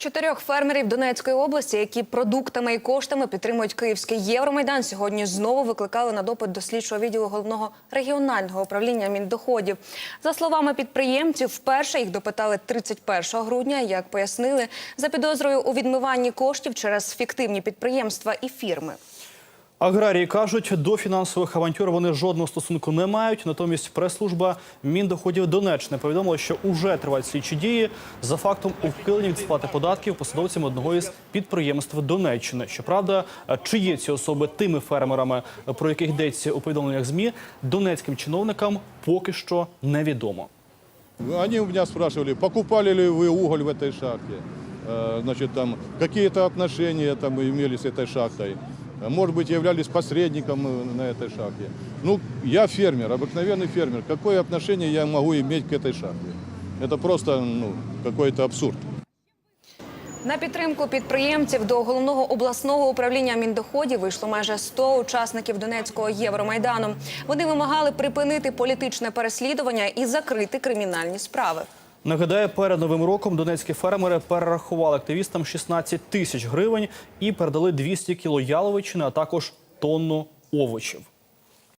Чотирьох фермерів Донецької області, які продуктами і коштами підтримують Київський Євромайдан, сьогодні знову викликали на допит до слідчого відділу головного регіонального управління міндоходів. За словами підприємців, вперше їх допитали 31 грудня. Як пояснили, за підозрою у відмиванні коштів через фіктивні підприємства і фірми. Аграрії кажуть, до фінансових авантюр вони жодного стосунку не мають. Натомість прес-служба Міндоходів Донеччини повідомила, що уже тривають слідчі дії за фактом ухилення від сплати податків посадовцями одного із підприємств Донеччини. Щоправда, чи є ці особи тими фермерами, про яких йдеться у повідомленнях змі, донецьким чиновникам поки що невідомо. Они у меня спрашивали, покупали ли вы уголь в этой шахте, Э, значит, там какие-то отношения там имели с этой шахтой, Э, может быть, являлись посредником э, на этой шахте. Ну, я фермер, обыкновенный фермер. Какое отношение я могу иметь к этой шахте? Это просто ну, какой-то абсурд. На підтримку підприємців до головного обласного управління міндоходів вийшло майже 100 учасників Донецького Євромайдану. Вони вимагали припинити політичне переслідування і закрити кримінальні справи. Нагадаю, перед новим роком донецькі фермери перерахували активістам 16 тисяч гривень і передали 200 кіло яловичини, а також тонну овочів.